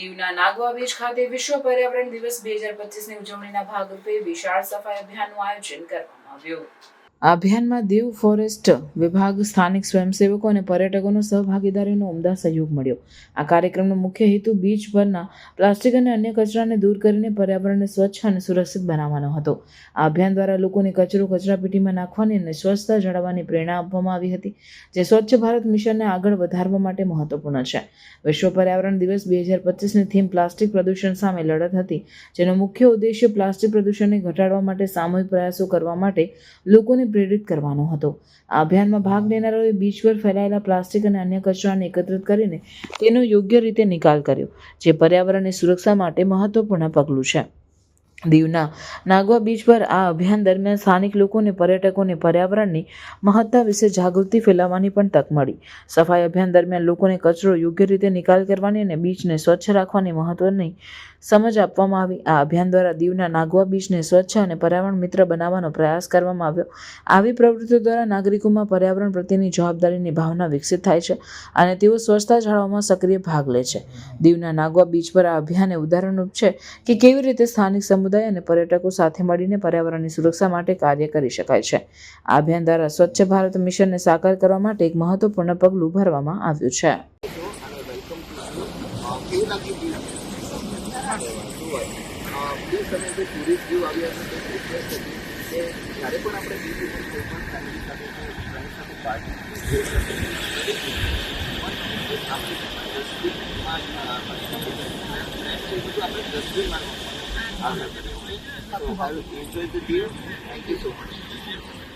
દીવના નાગવા બીચ ખાતે વિશ્વ પર્યાવરણ દિવસ બે હજાર પચીસની ઉજવણીના ભાગરૂપે વિશાળ સફાઈ અભિયાનનું આયોજન કરવામાં આવ્યું. આ અભિયાનમાં દીવ ફોરેસ્ટ વિભાગ, સ્થાનિક સ્વયંસેવકો અને પર્યટકોનો સહભાગીદારીનો ઉમદા સહયોગ મળ્યો. આ કાર્યક્રમનો મુખ્ય હેતુ બીચ પરના પ્લાસ્ટિક અને અન્ય કચરાને દૂર કરીને પર્યાવરણને સ્વચ્છ અને સુરક્ષિત બનાવવાનો હતો. આ અભિયાન દ્વારા લોકોને કચરો કચરાપેટીમાં નાખવાની અને સ્વચ્છતા જાળવવાની પ્રેરણા આપવામાં આવી હતી, જે સ્વચ્છ ભારત મિશનને આગળ વધારવા માટે મહત્વપૂર્ણ છે. વિશ્વ પર્યાવરણ દિવસ બે હજાર પચીસની થીમ પ્લાસ્ટિક પ્રદૂષણ સામે લડત હતી, જેનો મુખ્ય ઉદ્દેશ્ય પ્લાસ્ટિક પ્રદૂષણને ઘટાડવા માટે સામૂહિક પ્રયાસો કરવા માટે લોકોને પ્રેરિત કરવાનો હતો. આ અભિયાનમાં ભાગ લેનારાઓએ બીચ પર ફેલાયેલા પ્લાસ્ટિક અને અન્ય કચરાને એકત્રિત કરીને તેનો યોગ્ય રીતે નિકાલ કર્યો, જે પર્યાવરણની સુરક્ષા માટે મહત્વપૂર્ણ પગલું છે. દીવના નાગવા બીચ પર આ અભિયાન દરમિયાન સ્થાનિક લોકોને પર્યટકોને પર્યાવરણની મહત્તા વિશે જાગૃતિ ફેલાવવાની પણ તક મળી. સફાઈ અભિયાન દરમિયાન લોકોને કચરો યોગ્ય રીતે નિકાલ કરવાની અને બીચને સ્વચ્છ રાખવાની મહત્વની સમજ આપવામાં આવી. આ અભિયાન દ્વારા દીવના નાગવા બીચને સ્વચ્છ અને પર્યાવરણ મિત્ર બનાવવાનો પ્રયાસ કરવામાં આવ્યો. આવી પ્રવૃત્તિઓ દ્વારા નાગરિકોમાં પર્યાવરણ પ્રત્યેની જવાબદારીની ભાવના વિકસિત થાય છે અને તેઓ સ્વચ્છતા જાળવવામાં સક્રિય ભાગ લે છે. દીવના નાગવા બીચ પર આ અભિયાન એ ઉદાહરણરૂપ છે કે કેવી રીતે સ્થાનિક સમુદાય અને પર્યટકો સાથે મળીને પર્યાવરણની સુરક્ષા માટે કાર્ય કરી શકાય છે. આ અભિયાન દ્વારા સ્વચ્છ ભારત મિશનને સાકાર કરવા માટે એક મહત્વપૂર્ણ પગલું ભરવામાં આવ્યું છે. આપણે બીચ ઉપર કોઈ So I will enjoyed the view. Thank you so much.